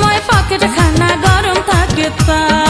সময় পকেট খানা গরম থাকে তা